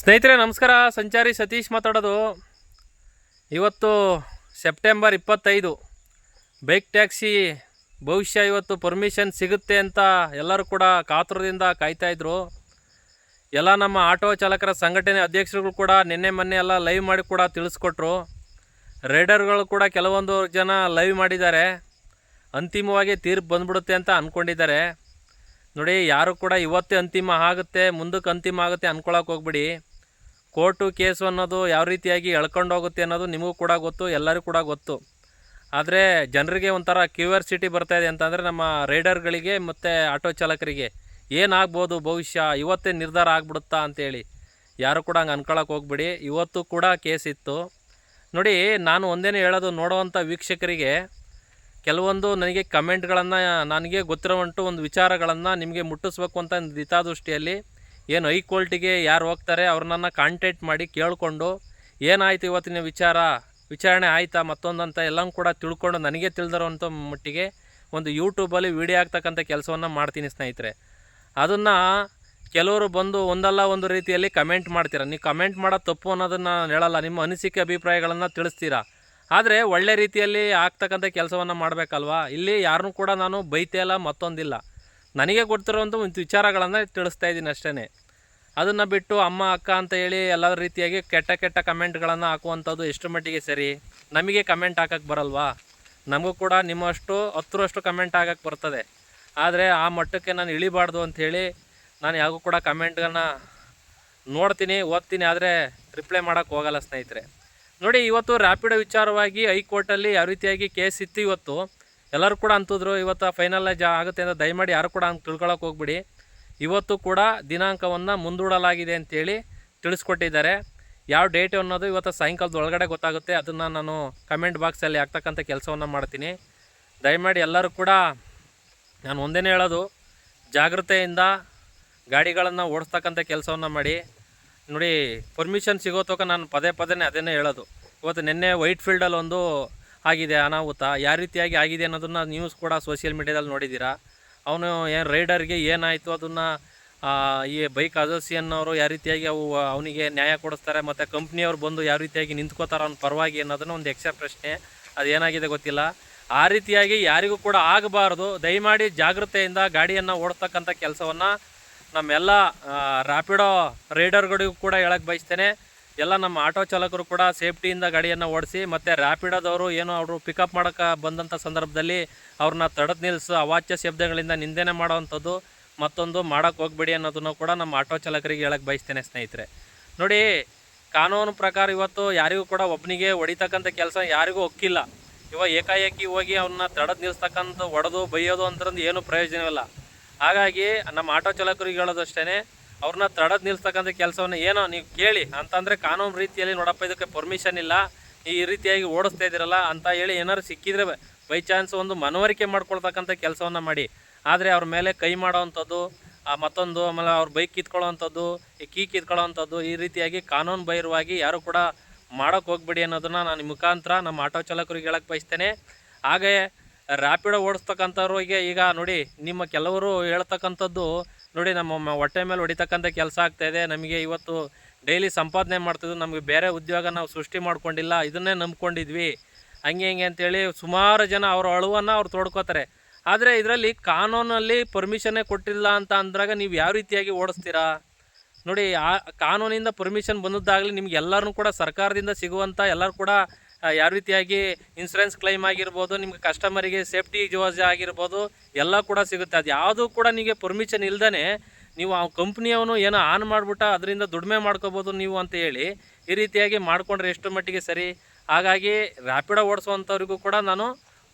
ಸ್ನೇಹಿತರೆ, ನಮಸ್ಕಾರ. ಸಂಚಾರಿ ಸತೀಶ್ ಮಾತಾಡೋದು. ಇವತ್ತು ಸೆಪ್ಟೆಂಬರ್ ಇಪ್ಪತ್ತೈದು. ಬೈಕ್ ಟ್ಯಾಕ್ಸಿ ಭವಿಷ್ಯ ಇವತ್ತು ಪರ್ಮಿಷನ್ ಸಿಗುತ್ತೆ ಅಂತ ಎಲ್ಲರೂ ಕೂಡ ಕಾತುರದಿಂದ ಕಾಯ್ತಾಯಿದ್ರು ಎಲ್ಲ ನಮ್ಮ ಆಟೋ ಚಾಲಕರ ಸಂಘಟನೆ ಅಧ್ಯಕ್ಷರುಗಳು ಕೂಡ ನಿನ್ನೆ ಮೊನ್ನೆ ಎಲ್ಲ ಲೈವ್ ಮಾಡಿ ಕೂಡ ತಿಳಿಸ್ಕೊಟ್ರು. ರೈಡರ್ಗಳು ಕೂಡ ಕೆಲವೊಂದು ಜನ ಲೈವ್ ಮಾಡಿದ್ದಾರೆ. ಅಂತಿಮವಾಗಿ ತೀರ್ಪು ಬಂದ್ಬಿಡುತ್ತೆ ಅಂತ ಅಂದ್ಕೊಂಡಿದ್ದಾರೆ ನೋಡಿ, ಯಾರು ಕೂಡ ಇವತ್ತೇ ಅಂತಿಮ ಆಗುತ್ತೆ, ಮುಂದಕ್ಕೆ ಅಂತಿಮ ಆಗುತ್ತೆ ಅಂದ್ಕೊಳಕ್ಕೆ ಹೋಗ್ಬಿಡಿ. ಕೋರ್ಟು ಕೇಸು ಅನ್ನೋದು ಯಾವ ರೀತಿಯಾಗಿ ಎಳ್ಕೊಂಡು ಹೋಗುತ್ತೆ ಅನ್ನೋದು ನಿಮಗೂ ಕೂಡ ಗೊತ್ತು, ಎಲ್ಲರಿಗೂ ಕೂಡ ಗೊತ್ತು. ಆದರೆ ಜನರಿಗೆ ಒಂಥರ ಬರ್ತಾ ಇದೆ ಅಂತಂದರೆ ನಮ್ಮ ರೈಡರ್ಗಳಿಗೆ ಮತ್ತು ಆಟೋ ಚಾಲಕರಿಗೆ ಏನಾಗ್ಬೋದು ಭವಿಷ್ಯ, ಇವತ್ತೇ ನಿರ್ಧಾರ ಆಗ್ಬಿಡುತ್ತಾ ಅಂತೇಳಿ. ಯಾರು ಕೂಡ ಹಂಗೆ ಅನ್ಕೊಳಕ್ಕೆ ಹೋಗ್ಬಿಡಿ, ಇವತ್ತು ಕೂಡ ಕೇಸ್ ಇತ್ತು. ನೋಡಿ, ನಾನು ಒಂದೇನೇ ಹೇಳೋದು, ನೋಡುವಂಥ ವೀಕ್ಷಕರಿಗೆ ಕೆಲವೊಂದು ನನಗೆ ಕಮೆಂಟ್ಗಳನ್ನು, ನನಗೆ ಗೊತ್ತಿರುವಂಟು ಒಂದು ವಿಚಾರಗಳನ್ನು ನಿಮಗೆ ಮುಟ್ಟಿಸ್ಬೇಕು ಅಂತ ಹಿತಾದೃಷ್ಟಿಯಲ್ಲಿ ಏನು ಹೈಕೋರ್ಟಿಗೆ ಯಾರು ಹೋಗ್ತಾರೆ ಅವ್ರನ್ನ ಕಾಂಟ್ಯಾಕ್ಟ್ ಮಾಡಿ ಕೇಳಿಕೊಂಡು, ಏನಾಯಿತು ಇವತ್ತಿನ ವಿಚಾರ, ವಿಚಾರಣೆ ಆಯಿತಾ ಮತ್ತೊಂದಂತ ಎಲ್ಲವೂ ಕೂಡ ತಿಳ್ಕೊಂಡು ನನಗೆ ತಿಳಿದಿರೋವಂಥ ಮಟ್ಟಿಗೆ ಒಂದು ಯೂಟ್ಯೂಬಲ್ಲಿ ವಿಡಿಯೋ ಆಗ್ತಕ್ಕಂಥ ಕೆಲಸವನ್ನು ಮಾಡ್ತೀನಿ ಸ್ನೇಹಿತರೆ. ಅದನ್ನು ಕೆಲವರು ಬಂದು ಒಂದಲ್ಲ ಒಂದು ರೀತಿಯಲ್ಲಿ ಕಮೆಂಟ್ ಮಾಡ್ತೀರಾ? ನೀವು ಕಮೆಂಟ್ ಮಾಡೋ ತಪ್ಪು ಅನ್ನೋದನ್ನು ನಾನು ಹೇಳಲ್ಲ, ನಿಮ್ಮ ಅನಿಸಿಕೆ ಅಭಿಪ್ರಾಯಗಳನ್ನು ತಿಳಿಸ್ತೀರಾ? ಆದರೆ ಒಳ್ಳೆ ರೀತಿಯಲ್ಲಿ ಆಗ್ತಕ್ಕಂಥ ಕೆಲಸವನ್ನು ಮಾಡಬೇಕಲ್ವಾ? ಇಲ್ಲಿ ಯಾರನ್ನೂ ಕೂಡ ನಾನು ಬೈತೇ ಇಲ್ಲ, ಮತ್ತೊಂದಿಲ್ಲ. ನನಗೆ ಗೊತ್ತಿರೋ ಒಂದು ವಿಚಾರಗಳನ್ನು ತಿಳಿಸ್ತಾ ಇದ್ದೀನಿ ಅಷ್ಟೇ ಅದನ್ನು ಬಿಟ್ಟು ಅಮ್ಮ, ಅಕ್ಕ ಅಂತ ಹೇಳಿ ಎಲ್ಲ ರೀತಿಯಾಗಿ ಕೆಟ್ಟ ಕೆಟ್ಟ ಕಮೆಂಟ್ಗಳನ್ನು ಹಾಕುವಂಥದ್ದು ಎಷ್ಟು ಮಟ್ಟಿಗೆ ಸರಿ? ನಮಗೆ ಕಮೆಂಟ್ ಹಾಕಕ್ಕೆ ಬರಲ್ವಾ? ನಮಗೂ ಕೂಡ ನಿಮ್ಮಷ್ಟು ಹತ್ತರಷ್ಟು ಕಮೆಂಟ್ ಹಾಕಕ್ಕೆ ಬರ್ತದೆ. ಆದರೆ ಆ ಮಟ್ಟಕ್ಕೆ ನಾನು ಇಳಿಬಾರ್ದು ಅಂಥೇಳಿ ನಾನು ಯಾವಾಗೂ ಕೂಡ ಕಮೆಂಟ್ಗಳನ್ನ ನೋಡ್ತೀನಿ, ಓದ್ತೀನಿ, ಆದರೆ ರಿಪ್ಲೈ ಮಾಡೋಕ್ಕೆ ಹೋಗಲ್ಲ ಸ್ನೇಹಿತರೆ. ನೋಡಿ, ಇವತ್ತು ರ್ಯಾಪಿಡೋ ವಿಚಾರವಾಗಿ ಹೈಕೋರ್ಟಲ್ಲಿ ಯಾವ ರೀತಿಯಾಗಿ ಕೇಸ್ ಇತ್ತು ಇವತ್ತು? ಎಲ್ಲರೂ ಕೂಡ ಅಂತಿದ್ರು, ಇವತ್ತು ಫೈನಲ್ ಜಾ, ಆಗುತ್ತೆ ಅಂತ ದಯಮಾಡಿ ಯಾರು ಕೂಡ ಹಂಗೆ ತಿಳ್ಕೊಳಕ್ಕೆ ಹೋಗ್ಬಿಡಿ. ಇವತ್ತು ಕೂಡ ದಿನಾಂಕವನ್ನು ಮುಂದೂಡಲಾಗಿದೆ ಅಂತೇಳಿ ತಿಳಿಸ್ಕೊಟ್ಟಿದ್ದಾರೆ. ಯಾವ ಡೇಟ್ ಅನ್ನೋದು ಇವತ್ತು ಸಾಯಂಕಾಲದ ಒಳಗಡೆ ಗೊತ್ತಾಗುತ್ತೆ. ಅದನ್ನು ನಾನು ಕಮೆಂಟ್ ಬಾಕ್ಸಲ್ಲಿ ಹಾಕ್ತಕ್ಕಂಥ ಕೆಲಸವನ್ನು ಮಾಡ್ತೀನಿ. ದಯಮಾಡಿ ಎಲ್ಲರೂ ಕೂಡ ನಾನು ಒಂದೇ ಹೇಳೋದು ಜಾಗ್ರತೆಯಿಂದ ಗಾಡಿಗಳನ್ನು ಓಡಿಸ್ತಕ್ಕಂಥ ಕೆಲಸವನ್ನು ಮಾಡಿ. ನೋಡಿ ಪರ್ಮಿಷನ್ ಸಿಗೋ ತನಕ ನಾನು ಪದೇ ಪದೇ ಅದನ್ನೇ ಹೇಳೋದು. ಇವತ್ತು ನಿನ್ನೆ ವೈಟ್ ಫೀಲ್ಡಲ್ಲಿ ಒಂದು ಆಗಿದೆ ಅನಾಹುತ. ಯಾವ ರೀತಿಯಾಗಿ ಆಗಿದೆ ಅನ್ನೋದನ್ನು ನ್ಯೂಸ್ ಕೂಡ ಸೋಷಿಯಲ್ ಮೀಡ್ಯಾದಲ್ಲಿ ನೋಡಿದ್ದೀರಾ? ಅವನು ಏನು ರೈಡರ್ಗೆ ಏನಾಯಿತು ಅದನ್ನು ಈ ಬೈಕ್ ಅಸೋಸಿಯನ್ ಅವರು ಯಾವ ರೀತಿಯಾಗಿ ಅವು, ಅವನಿಗೆ ನ್ಯಾಯ ಕೊಡಿಸ್ತಾರೆ, ಮತ್ತು ಕಂಪ್ನಿಯವ್ರು ಬಂದು ಯಾವ ರೀತಿಯಾಗಿ ನಿಂತ್ಕೋತಾರೆ ಅವ್ನ ಪರವಾಗಿ ಅನ್ನೋದನ್ನು ಒಂದು ಎಕ್ಸ್ಟ್ರಾ ಪ್ರಶ್ನೆ. ಅದು ಏನಾಗಿದೆ ಗೊತ್ತಿಲ್ಲ. ಆ ರೀತಿಯಾಗಿ ಯಾರಿಗೂ ಕೂಡ ಆಗಬಾರ್ದು. ದಯಮಾಡಿ ಜಾಗೃತೆಯಿಂದ ಗಾಡಿಯನ್ನು ಓಡಿಸ್ತಕ್ಕಂಥ ಕೆಲಸವನ್ನು ನಮ್ಮೆಲ್ಲ ರ್ಯಾಪಿಡೋ ರೈಡರ್ಗಳಿಗೂ ಕೂಡ ಹೇಳಕ್ಕೆ ಬಯಸ್ತೇನೆ. ಎಲ್ಲ ನಮ್ಮ ಆಟೋ ಚಾಲಕರು ಕೂಡ ಸೇಫ್ಟಿಯಿಂದ ಗಾಡಿಯನ್ನು ಓಡಿಸಿ ಮತ್ತು ರ್ಯಾಪಿಡೋದವರು ಏನು ಅವರು ಪಿಕಪ್ ಮಾಡೋಕ್ಕೆ ಬಂದಂಥ ಸಂದರ್ಭದಲ್ಲಿ ಅವ್ರನ್ನ ತಡೆದು ನಿಲ್ಲಿಸು ಅವಾಚ್ಯ ಶಬ್ದಗಳಿಂದ ನಿಂದನೆ ಮಾಡೋವಂಥದ್ದು ಮತ್ತೊಂದು ಮಾಡೋಕ್ಕೆ ಹೋಗ್ಬೇಡಿ ಅನ್ನೋದನ್ನು ಕೂಡ ನಮ್ಮ ಆಟೋ ಚಾಲಕರಿಗೆ ಹೇಳಕ್ಕೆ ಬಯಸ್ತೇನೆ ಸ್ನೇಹಿತರೆ. ನೋಡಿ, ಕಾನೂನು ಪ್ರಕಾರ ಇವತ್ತು ಯಾರಿಗೂ ಕೂಡ ಒಬ್ಬನಿಗೆ ಹೊಡಿತಕ್ಕಂಥ ಕೆಲಸ ಯಾರಿಗೂ ಒಕ್ಕಿಲ್ಲ. ಇವಾಗ ಏಕಾಏಕಿ ಹೋಗಿ ಅವನ್ನ ತಡೆದು ನಿಲ್ಲಿಸ್ತಕ್ಕಂಥ ಹೊಡೆದು ಬೈಯೋದು ಅಂತಂದು ಏನೂ ಪ್ರಯೋಜನವಿಲ್ಲ. ಹಾಗಾಗಿ ನಮ್ಮ ಆಟೋ ಚಾಲಕರಿಗೆ ಹೇಳೋದು ಅಷ್ಟೇ ಅವ್ರನ್ನ ತಡೆದು ನಿಲ್ಸ್ತಕ್ಕಂಥ ಕೆಲಸವನ್ನು ಏನೋ ನೀವು ಕೇಳಿ, ಅಂತಂದರೆ ಕಾನೂನು ರೀತಿಯಲ್ಲಿ ನೋಡಪ್ಪ, ಇದಕ್ಕೆ ಪರ್ಮಿಷನ್ ಇಲ್ಲ, ಈ ರೀತಿಯಾಗಿ ಓಡಿಸ್ತಾ ಇದ್ದೀರಲ್ಲ ಅಂತ ಹೇಳಿ ಏನಾದ್ರು ಸಿಕ್ಕಿದ್ರೆ ಬೈ ಚಾನ್ಸ್ ಒಂದು ಮನವರಿಕೆ ಮಾಡ್ಕೊಳ್ತಕ್ಕಂಥ ಕೆಲಸವನ್ನು ಮಾಡಿ. ಆದರೆ ಅವ್ರ ಮೇಲೆ ಕೈ ಮಾಡೋವಂಥದ್ದು ಮತ್ತೊಂದು ಆಮೇಲೆ ಅವ್ರ ಬೈಕ್ ಕಿತ್ಕೊಳ್ಳೋವಂಥದ್ದು ಕೀ ಕಿತ್ಕೊಳ್ಳೋವಂಥದ್ದು, ಈ ರೀತಿಯಾಗಿ ಕಾನೂನು ಬಹಿರವಾಗಿ ಯಾರು ಕೂಡ ಮಾಡೋಕ್ಕೆ ಹೋಗ್ಬೇಡಿ ಅನ್ನೋದನ್ನು ನಾನು ಮುಖಾಂತರ ನಮ್ಮ ಆಟೋ ಚಾಲಕರಿಗೆ ಹೇಳಕ್ಕೆ ಬಯಸ್ತೇನೆ. ಹಾಗೆ ರ್ಯಾಪಿಡೋ ಓಡಿಸ್ತಕ್ಕಂಥವ್ರಿಗೆ ಈಗ ನೋಡಿ, ನಿಮ್ಮ ಕೆಲವರು ಹೇಳ್ತಕ್ಕಂಥದ್ದು ನೋಡಿ, ನಮ್ಮ ಹೊಟ್ಟೆ ಮೇಲೆ ಹೊಡಿತಕ್ಕಂಥ ಕೆಲಸ ಆಗ್ತಾಯಿದೆ ನಮಗೆ ಇವತ್ತು ಡೈಲಿ ಸಂಪಾದನೆ ಮಾಡ್ತಿದ್ದು ನಮಗೆ ಬೇರೆ ಉದ್ಯೋಗ ನಾವು ಸೃಷ್ಟಿ ಮಾಡ್ಕೊಂಡಿಲ್ಲ. ಇದನ್ನೇ ನಂಬ್ಕೊಂಡಿದ್ವಿ. ಹಂಗೆ ಹಿಂಗೆ ಅಂತೇಳಿ ಸುಮಾರು ಜನ ಅವ್ರ ಅಳುವನ್ನು ಅವ್ರು ತೋಡ್ಕೋತಾರೆ. ಆದರೆ ಇದರಲ್ಲಿ ಕಾನೂನಲ್ಲಿ ಪರ್ಮಿಷನ್ನೇ ಕೊಟ್ಟಿಲ್ಲ ಅಂತ ಅಂದಾಗ ನೀವು ಯಾವ ರೀತಿಯಾಗಿ ಓಡಿಸ್ತೀರಾ? ನೋಡಿ, ಆ ಕಾನೂನಿಂದ ಪರ್ಮಿಷನ್ ಬಂದದ್ದಾಗಲಿ ನಿಮ್ಗೆ ಎಲ್ಲರೂ ಕೂಡ ಸರ್ಕಾರದಿಂದ ಸಿಗುವಂಥ ಎಲ್ಲರೂ ಕೂಡ ಯಾವ ರೀತಿಯಾಗಿ ಇನ್ಸೂರೆನ್ಸ್ ಕ್ಲೈಮ್ ಆಗಿರ್ಬೋದು, ನಿಮ್ಗೆ ಕಸ್ಟಮರಿಗೆ ಸೇಫ್ಟಿ ಜೋಜ್ ಆಗಿರ್ಬೋದು, ಎಲ್ಲ ಕೂಡ ಸಿಗುತ್ತೆ. ಅದು ಯಾವುದೂ ಕೂಡ ನಿಮಗೆ ಪರ್ಮಿಷನ್ ಇಲ್ಲದೇ ನೀವು ಆ ಕಂಪ್ನಿಯವನು ಏನೋ ಆನ್ ಮಾಡಿಬಿಟ್ಟ, ಅದರಿಂದ ದುಡಿಮೆ ಮಾಡ್ಕೋಬೋದು ನೀವು ಅಂತ ಹೇಳಿ ಈ ರೀತಿಯಾಗಿ ಮಾಡಿಕೊಂಡ್ರೆ ಎಷ್ಟು ಮಟ್ಟಿಗೆ ಸರಿ? ಹಾಗಾಗಿ ರ್ಯಾಪಿಡೋ ಓಡಿಸುವಂಥವ್ರಿಗೂ ಕೂಡ ನಾನು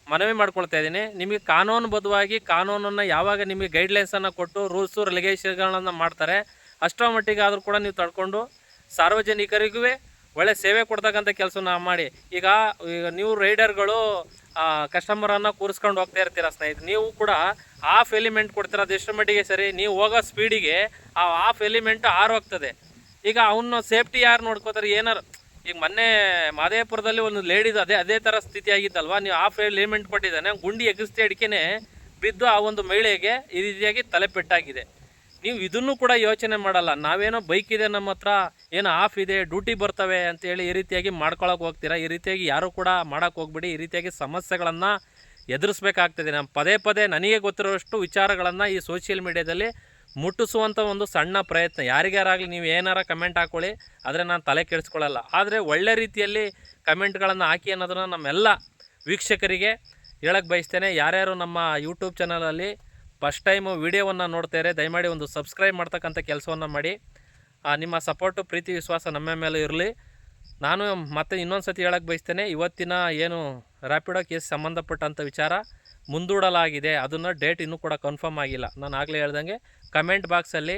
ಮನವಿ ಮಾಡ್ಕೊಳ್ತಾ ಇದ್ದೀನಿ. ನಿಮಗೆ ಕಾನೂನುಬದ್ಧವಾಗಿ ಕಾನೂನನ್ನು ಯಾವಾಗ ನಿಮಗೆ ಗೈಡ್ಲೈನ್ಸನ್ನು ಕೊಟ್ಟು ರೂಲ್ಸು ರೆಲಿಗೇಷನ್ಗಳನ್ನು ಮಾಡ್ತಾರೆ, ಅಷ್ಟರ ಮಟ್ಟಿಗೆ ಆದರೂ ಕೂಡ ನೀವು ತಡ್ಕೊಂಡು ಸಾರ್ವಜನಿಕರಿಗೂ ಒಳ್ಳೆ ಸೇವೆ ಕೊಡ್ತಕ್ಕಂಥ ನಾವು ಮಾಡಿ. ಈಗ ಈಗ ನೀವು ರೈಡರ್ಗಳು ಕಸ್ಟಮರನ್ನು ಕೂರಿಸ್ಕೊಂಡು ಹೋಗ್ತಾ ಇರ್ತೀರ ಸ್ನೇಹಿತ ನೀವು ಕೂಡ ಆಫ್ ಎಲಿಮೆಂಟ್ ಕೊಡ್ತೀರ, ಅದು ಎಷ್ಟು ಮಟ್ಟಿಗೆ ಸರಿ? ನೀವು ಹೋಗೋ ಸ್ಪೀಡಿಗೆ ಆ ಆಫ್ ಎಲಿಮೆಂಟ್ ಆರು ಹೋಗ್ತದೆ. ಈಗ ಅವನ್ನ ಸೇಫ್ಟಿ ಯಾರು ನೋಡ್ಕೋತಾರೆ? ಏನಾರು, ಈಗ ಮೊನ್ನೆ ಮಾದೇಪುರದಲ್ಲಿ ಒಂದು ಲೇಡೀಸ್ ಅದೇ ಅದೇ ಥರ ಸ್ಥಿತಿ ಆಗಿದ್ದಲ್ವಾ ನೀವು ಆಫ್ ಎಲಿಮೆಂಟ್ ಕೊಟ್ಟಿದ್ದಾನೆ, ಗುಂಡಿ ಎಗಸ್ತಿ ಅಡಿಕೆನೆ ಬಿದ್ದು ಆ ಒಂದು ಮಹಿಳೆಗೆ ಈ ರೀತಿಯಾಗಿ ತಲೆ ಪೆಟ್ಟಾಗಿದೆ. ನೀವು ಇದನ್ನು ಕೂಡ ಯೋಚನೆ ಮಾಡಲ್ಲ. ನಾವೇನೋ ಬೈಕ್ ಇದೆ ನಮ್ಮ ಹತ್ರ, ಏನೋ ಆಫ್ ಇದೆ ಡ್ಯೂಟಿ ಬರ್ತವೆ ಅಂತೇಳಿ ಈ ರೀತಿಯಾಗಿ ಮಾಡ್ಕೊಳಕ್ಕೆ ಹೋಗ್ತೀರಾ? ಈ ರೀತಿಯಾಗಿ ಯಾರು ಕೂಡ ಮಾಡೋಕ್ಕೆ ಹೋಗ್ಬಿಡಿ. ಈ ರೀತಿಯಾಗಿ ಸಮಸ್ಯೆಗಳನ್ನು ಎದುರಿಸ್ಬೇಕಾಗ್ತದೆ. ನಮ್ಮ ಪದೇ ಪದೇ ನನಗೆ ಗೊತ್ತಿರೋಷ್ಟು ವಿಚಾರಗಳನ್ನು ಈ ಸೋಷಿಯಲ್ ಮೀಡ್ಯಾದಲ್ಲಿ ಮುಟ್ಟಿಸುವಂಥ ಒಂದು ಸಣ್ಣ ಪ್ರಯತ್ನ. ಯಾರಿಗಾರಾಗಲಿ ನೀವು ಏನಾರ ಕಮೆಂಟ್ ಹಾಕೊಳ್ಳಿ, ಆದರೆ ನಾನು ತಲೆ ಕೆಡಿಸ್ಕೊಳ್ಳಲ್ಲ. ಆದರೆ ಒಳ್ಳೆ ರೀತಿಯಲ್ಲಿ ಕಮೆಂಟ್ಗಳನ್ನು ಹಾಕಿ ಅನ್ನೋದನ್ನು ನಮ್ಮೆಲ್ಲ ವೀಕ್ಷಕರಿಗೆ ಹೇಳಕ್ಕೆ ಬಯಸ್ತೇನೆ. ಯಾರ್ಯಾರು ನಮ್ಮ ಯೂಟ್ಯೂಬ್ ಚಾನಲಲ್ಲಿ ಫಸ್ಟ್ ಟೈಮು ವಿಡಿಯೋವನ್ನು ನೋಡ್ತಾರೆ ದಯಮಾಡಿ ಒಂದು ಸಬ್ಸ್ಕ್ರೈಬ್ ಮಾಡ್ತಕ್ಕಂಥ ಕೆಲಸವನ್ನು ಮಾಡಿ. ನಿಮ್ಮ ಸಪೋರ್ಟು, ಪ್ರೀತಿ, ವಿಶ್ವಾಸ ನಮ್ಮ ಮೇಲೆ ಇರಲಿ. ನಾನು ಮತ್ತೆ ಇನ್ನೊಂದು ಸತಿ ಹೇಳಕ್ಕೆ ಬಯಸ್ತೇನೆ, ಇವತ್ತಿನ ಏನು ರ್ಯಾಪಿಡೋ ಕೇಸ್ ಸಂಬಂಧಪಟ್ಟಂಥ ವಿಚಾರ ಮುಂದೂಡಲಾಗಿದೆ. ಅದನ್ನು ಡೇಟ್ ಇನ್ನೂ ಕೂಡ ಕನ್ಫರ್ಮ್ ಆಗಿಲ್ಲ. ನಾನು ಆಗಲೇ ಹೇಳ್ದಂಗೆ ಕಮೆಂಟ್ ಬಾಕ್ಸಲ್ಲಿ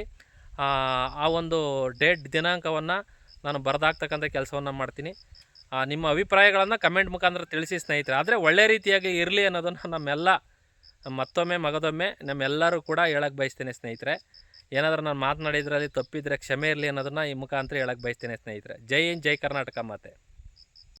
ಆ ಒಂದು ಡೇಟ್ ದಿನಾಂಕವನ್ನು ನಾನು ಬರೆದಾಗ್ತಕ್ಕಂಥ ಕೆಲಸವನ್ನು ಮಾಡ್ತೀನಿ. ನಿಮ್ಮ ಅಭಿಪ್ರಾಯಗಳನ್ನು ಕಮೆಂಟ್ ಮುಖಾಂತರ ತಿಳಿಸಿ ಸ್ನೇಹಿತರೆ. ಆದರೆ ಒಳ್ಳೆ ರೀತಿಯಾಗಿ ಇರಲಿ ಅನ್ನೋದನ್ನು ನಮ್ಮೆಲ್ಲ ಮತ್ತೊಮ್ಮೆ ಮಗದೊಮ್ಮೆ ನಮ್ಮೆಲ್ಲರೂ ಕೂಡ ಹೇಳಕ್ಕೆ ಬಯಸ್ತೇನೆ ಸ್ನೇಹಿತರೆ. ಏನಾದರೂ ನಾನು ಮಾತನಾಡಿದ್ರಲ್ಲಿ ತಪ್ಪಿದರೆ ಕ್ಷಮೆ ಇರಲಿ ಅನ್ನೋದನ್ನು ಈ ಮುಖಾಂತರ ಹೇಳಕ್ಕೆ ಬಯಸ್ತೇನೆ ಸ್ನೇಹಿತರೆ. ಜೈ ಹಿಂದ್, ಜೈ ಕರ್ನಾಟಕ ಮಾತೆ.